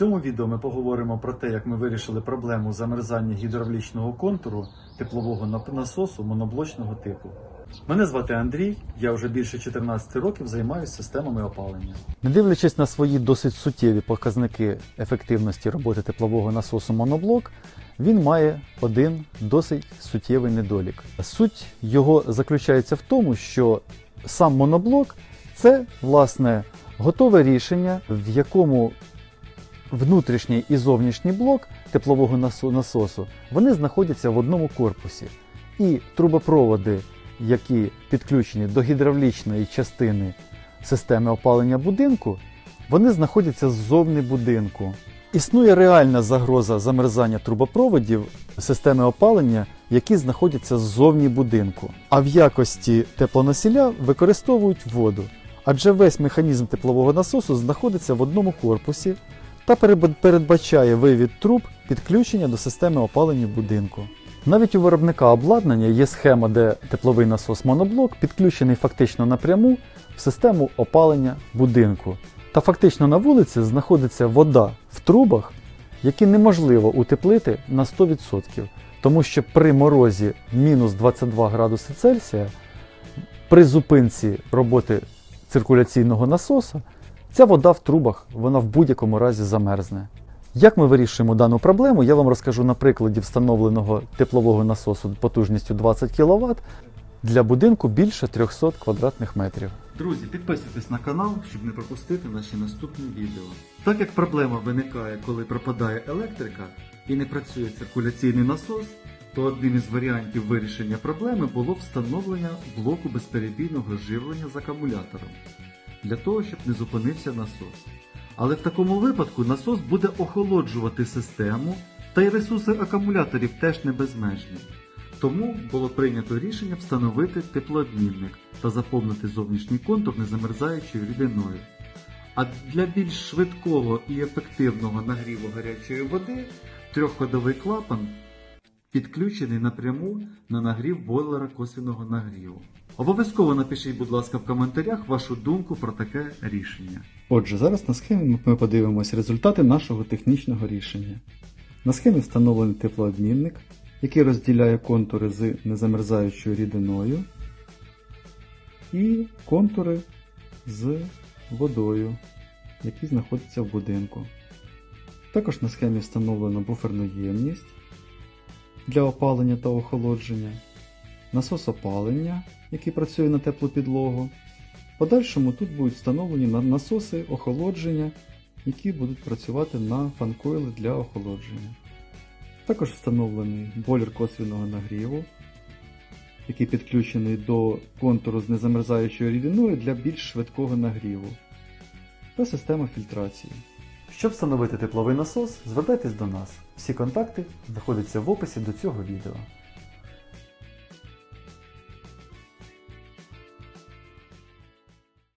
цьому відео ми поговоримо про те, як ми вирішили проблему замерзання гідравлічного контуру теплового насосу моноблочного типу. Мене звати Андрій, я вже більше 14 років займаюся системами опалення. Не дивлячись на свої досить суттєві показники ефективності роботи теплового насосу моноблок, він має один досить суттєвий недолік. Суть його заключається в тому, що сам моноблок це власне готове рішення, в якому внутрішній і зовнішній блок теплового насосу вони знаходяться в одному корпусі. І трубопроводи, які підключені до гідравлічної частини системи опалення будинку, вони знаходяться ззовні будинку. Існує реальна загроза замерзання трубопроводів системи опалення, які знаходяться ззовні будинку. А в якості теплоносія використовують воду, адже весь механізм теплового насосу знаходиться в одному корпусі та передбачає вивід труб підключення до системи опалення будинку. Навіть у виробника обладнання є схема, де тепловий насос моноблок підключений фактично напряму в систему опалення будинку. Та фактично на вулиці знаходиться вода в трубах, які неможливо утеплити на 100%, тому що при морозі мінус 22 градуси Цельсія, при зупинці роботи циркуляційного насоса, ця вода в трубах вона в будь-якому разі замерзне. Як ми вирішуємо дану проблему, я вам розкажу на прикладі встановленого теплового насосу потужністю 20 кВт для будинку більше 300 квадратних метрів. Друзі, підписуйтесь на канал, щоб не пропустити наші наступні відео. Так як проблема виникає, коли пропадає електрика і не працює циркуляційний насос, то одним із варіантів вирішення проблеми було встановлення блоку безперебійного живлення з акумулятором для того, щоб не зупинився насос. Але в такому випадку насос буде охолоджувати систему, та й ресурси акумуляторів теж не безмежні. Тому було прийнято рішення встановити теплообмінник та заповнити зовнішній контур незамерзаючою рідиною. А для більш швидкого і ефективного нагріву гарячої води трьохходовий клапан підключений напряму на нагрів бойлера косвіного нагріву. Обов'язково напишіть, будь ласка, в коментарях вашу думку про таке рішення. Отже, зараз на схемі ми подивимося результати нашого технічного рішення. На схемі встановлений теплообмінник, який розділяє контури з незамерзаючою рідиною і контури з водою, які знаходяться в будинку. Також на схемі встановлено буферну ємність для опалення та охолодження, насос опалення, який працює на теплу підлогу. Подальшому тут будуть встановлені насоси охолодження, які будуть працювати на фанкойли для охолодження. Також встановлений бойлер косвіного нагріву, який підключений до контуру з незамерзаючою рідиною для більш швидкого нагріву, та система фільтрації. Щоб встановити тепловий насос, звертайтесь до нас. Всі контакти знаходяться в описі до цього відео.